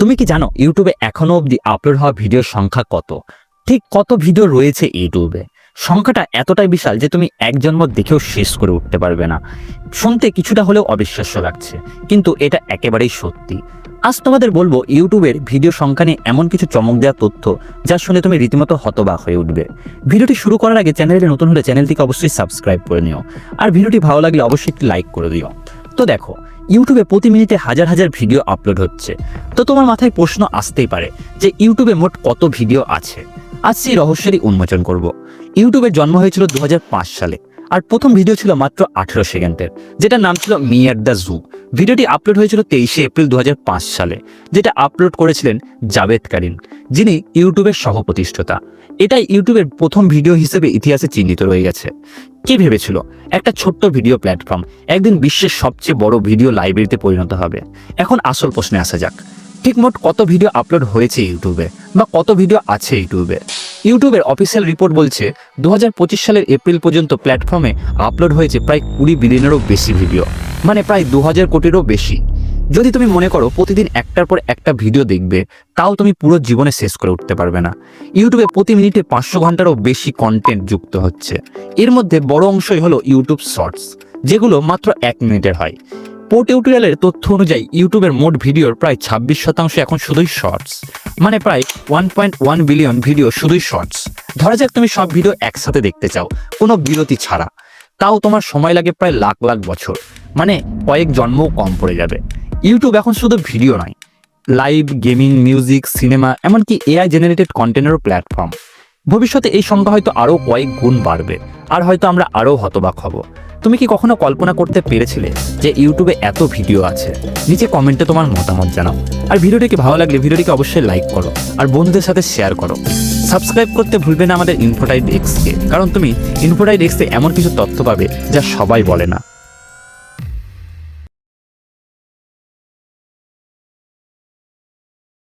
তুমি কি জানো ইউটিউবে এখনও অবধি আপলোড হওয়া ভিডিওর সংখ্যা কত? ঠিক কত ভিডিও রয়েছে ইউটিউবে? সংখ্যাটা এতটাই বিশাল যে তুমি এক জন্ম দেখেও শেষ করে উঠতে পারবে না। শুনতে কিছুটা হলেও অবিশ্বাস্য লাগছে, কিন্তু এটা একেবারেই সত্যি। আজ তোমাদের বলব ইউটিউবের ভিডিও সংখ্যা নিয়ে এমন কিছু চমক দেওয়া তথ্য যা শুনে তুমি রীতিমতো হতবাক হয়ে উঠবে। ভিডিওটি শুরু করার আগে চ্যানেলে নতুন হলে চ্যানেলটিকে অবশ্যই সাবস্ক্রাইব করে নিও। আর ভিডিওটি ভালো লাগলে অবশ্যই একটি লাইক করে দিও। তো দেখো, ইউটিউবে প্রতি মিনিটে হাজার হাজার ভিডিও আপলোড হচ্ছে। তো তোমার মাথায় প্রশ্ন আসতেই পারে যে ইউটিউবে মোট কত ভিডিও আছে? আজ সেই রহস্যেরই উন্মোচন করব। ইউটিউবের জন্ম হয়েছিল দু হাজার পাঁচ সালে। আর প্রথম ভিডিও ছিল মাত্র আঠেরো সেকেন্ডের, যেটার নাম ছিল মি অ্যাট দ্য জু। ভিডিওটি আপলোড হয়েছিল তেইশে এপ্রিল দু হাজার পাঁচ সালে, যেটা আপলোড করেছিলেন জাভেদ কারিম, যিনি ইউটিউবের সহপ্রতিষ্ঠাতা। এটাই ইউটিউবের প্রথম ভিডিও হিসেবে ইতিহাসে চিহ্নিত রয়ে গেছে। কে ভেবেছিল? একটা ছোট্ট ভিডিও প্ল্যাটফর্ম একদিন বিশ্বের সবচেয়ে বড় ভিডিও লাইব্রেরিতে পরিণত হবে। এখন আসল প্রশ্নে আসা যাক ঠিক মোট কত ভিডিও আপলোড হয়েছে ইউটিউবে, বা কত ভিডিও আছে ইউটিউবে? ইউটিউবের অফিসিয়াল রিপোর্ট বলছে দু হাজার পঁচিশ সালের এপ্রিল পর্যন্ত প্ল্যাটফর্মে আপলোড হয়েছে প্রায় কুড়ি বিলিয়নেরও বেশি ভিডিও মানে প্রায় দু হাজার কোটিরও বেশি। যদি তুমি মনে করো প্রতিদিন একটার পর একটা ভিডিও দেখবে, তাও তুমি পুরো জীবনে শেষ করে উঠতে পারবে না। ইউটিউবে প্রতি মিনিটে পাঁচশো ঘন্টারও বেশি কন্টেন্ট যুক্ত হচ্ছে। এর মধ্যে বড় অংশই হলো ইউটিউব শর্টস যেগুলো মাত্র এক মিনিটের হয়। পো টিউটোরিয়ালের তথ্য অনুযায়ী ইউটিউবের মোট ভিডিওর প্রায় ছাব্বিশ শতাংশ এখন শুধুই শর্টস মানে প্রায় one point one billion video শুধুই শর্টস ধরা যাক তুমি সব ভিডিও একসাথে দেখতে চাও, কোনো বিরতি ছাড়া। তাও তোমার সময় লাগে প্রায় লাখ লাখ বছর। মানে কয়েক জন্মও কম পড়ে যাবে। ইউটিউব এখন শুধু ভিডিও নয়। লাইভ গেমিং মিউজিক সিনেমা এমনকি এআই জেনারেটেড কন্টেন্টেরও প্ল্যাটফর্ম ভবিষ্যতে এই সংখ্যা হয়তো আরও কয়েক গুণ বাড়বে। আর হয়তো আমরা আরও হতবাক হব। তুমি কি কখনো কল্পনা করতে পেরেছিলে যে ইউটিউবে এত ভিডিও আছে? নিচে কমেন্টে তোমার মতামত জানাও। আর ভিডিওটিকে ভালো লাগলে ভিডিওটিকে অবশ্যই লাইক করো আর বন্ধুদের সাথে শেয়ার করো। সাবস্ক্রাইব করতে ভুলবে না আমাদের ইনফোটাইড এক্সকে কারণ তুমি ইনফোটাইড এক্সে এমন কিছু তথ্য পাবে যা সবাই বলে না।